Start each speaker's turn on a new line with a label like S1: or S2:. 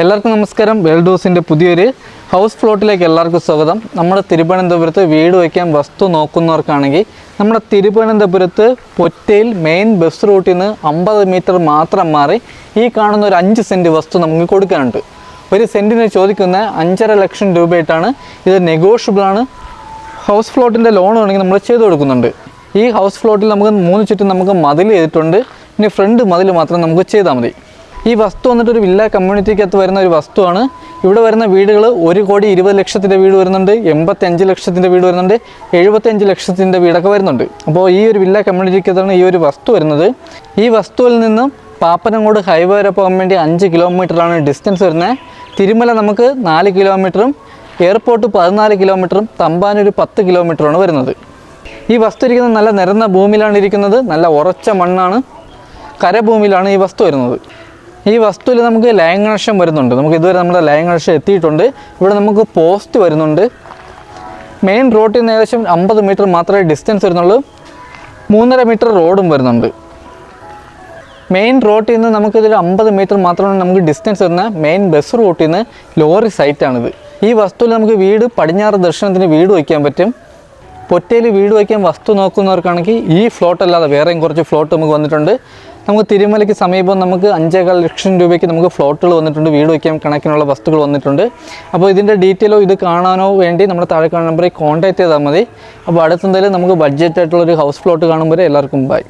S1: എല്ലാവർക്കും നമസ്കാരം. വേൾഡ് ഹൗസിന്റെ പുതിയൊരു ഹൗസ് ഫ്ലോട്ടിലേക്ക് എല്ലാവർക്കും സ്വാഗതം. നമ്മുടെ തിരുവനന്തപുരത്ത് വീട് വയ്ക്കാൻ വസ്തു നോക്കുന്നവർക്കാണെങ്കിൽ നമ്മുടെ തിരുവനന്തപുരത്ത് പൊറ്റയിൽ മെയിൻ ബസ് റൂട്ടിൽ നിന്ന് അമ്പത് മീറ്റർ മാത്രം മാറി ഈ കാണുന്ന ഒരു അഞ്ച് സെന്റ് വസ്തു നമുക്ക് കൊടുക്കാനുണ്ട്. ഒരു സെന്റിന് ചോദിക്കുന്ന അഞ്ചര ലക്ഷം രൂപയായിട്ടാണ് ഇത് നെഗോഷ്യബിൾ ആണ്. ഹൗസ് ഫ്ലോട്ടിന്റെ ലോൺ വേണമെങ്കിൽ നമ്മൾ ചെയ്തു കൊടുക്കുന്നുണ്ട്. ഈ ഹൗസ് ഫ്ലോട്ടിൽ നമുക്ക് മൂന്ന് ചുറ്റും നമുക്ക് മതിൽ ചെയ്തിട്ടുണ്ട്. ഇനി ഫ്രണ്ട് മതിൽ മാത്രം നമുക്ക് ചെയ്താൽ മതി. ഈ വസ്തു വന്നിട്ട് ഒരു വില്ല കമ്മ്യൂണിറ്റിക്കകത്ത് വരുന്ന ഒരു വസ്തുവാണ്. ഇവിടെ വരുന്ന വീടുകൾ ഒരു കോടി ഇരുപത് ലക്ഷത്തിന്റെ വീട് വരുന്നുണ്ട് എൺപത്തഞ്ച് ലക്ഷത്തിന്റെ വീട് വരുന്നുണ്ട് എഴുപത്തഞ്ച് ലക്ഷത്തിന്റെ വീടൊക്കെ വരുന്നുണ്ട്. അപ്പോൾ ഈ ഒരു വില്ല കമ്മ്യൂണിറ്റിക്കകത്താണ് ഈ ഒരു വസ്തു വരുന്നത്. ഈ വസ്തുവിൽ നിന്നും പാപ്പനങ്ങോട് ഹൈവേ വരെ പോകാൻ വേണ്ടി അഞ്ച് കിലോമീറ്ററാണ് ഡിസ്റ്റൻസ് വരുന്നത്. തിരുമല നമുക്ക് നാല് കിലോമീറ്ററും എയർപോർട്ട് പതിനാല് കിലോമീറ്ററും തമ്പാനൊരു പത്ത് കിലോമീറ്ററാണ് വരുന്നത്. ഈ വസ്തു ഇരിക്കുന്നത് നല്ല നിരന്ന ഭൂമിയിലാണ് ഇരിക്കുന്നത് നല്ല ഉറച്ച മണ്ണാണ്. കരഭൂമിയിലാണ് ഈ വസ്തു വരുന്നത്. ഈ വസ്തുവിൽ നമുക്ക് ലൈൻ വരുന്നുണ്ട്. നമുക്ക് ഇതുവരെ നമ്മുടെ ലൈൻ എത്തിയിട്ടുണ്ട്. ഇവിടെ നമുക്ക് പോസ്റ്റ് വരുന്നുണ്ട്. മെയിൻ റോഡിൽ നിന്ന് ഏകദേശം അമ്പത് മീറ്റർ മാത്രമേ ഡിസ്റ്റൻസ് വരുന്നുള്ളൂ. മൂന്നര മീറ്റർ റോഡും വരുന്നുണ്ട്. മെയിൻ റോഡിൽ നിന്ന് നമുക്കിതൊരു അമ്പത് മീറ്റർ മാത്രമാണ് നമുക്ക് ഡിസ്റ്റൻസ് വരുന്ന മെയിൻ ബസ് റൂട്ടിൽ നിന്ന് ലോറി സൈറ്റാണിത് ഈ വസ്തുവിൽ നമുക്ക് വീട് പടിഞ്ഞാറ് ദർശനത്തിന് വീട് വയ്ക്കാൻ പറ്റും. പൊറ്റയിൽ വീട് വയ്ക്കാൻ വസ്തു നോക്കുന്നവർക്കാണെങ്കിൽ ഈ ഫ്ലോട്ട് അല്ലാതെ വേറെയും കുറച്ച് ഫ്ലോട്ട് നമുക്ക് വന്നിട്ടുണ്ട്. നമുക്ക് തിരുമലയ്ക്ക് സമീപം നമുക്ക് അഞ്ചേകാൽ ലക്ഷം രൂപയ്ക്ക് നമുക്ക് ഫ്ലോട്ടുകൾ വന്നിട്ടുണ്ട് വീട് വയ്ക്കാൻ കണക്കിനുള്ള വസ്തുക്കൾ വന്നിട്ടുണ്ട്. അപ്പോൾ ഇതിന്റെ ഡീറ്റെയിലോ ഇത് കാണാനോ വേണ്ടി നമ്മുടെ താഴെ കാണുന്ന നമ്പറിൽ കോൺടാക്ട് ചെയ്താൽ മതി. അപ്പോൾ അടുത്തെന്തായാലും നമുക്ക് ബഡ്ജറ്റ് ആയിട്ടുള്ളൊരു ഹൗസ് ഫ്ലോട്ട് കാണുമ്പോൾ എല്ലാവർക്കും ബൈ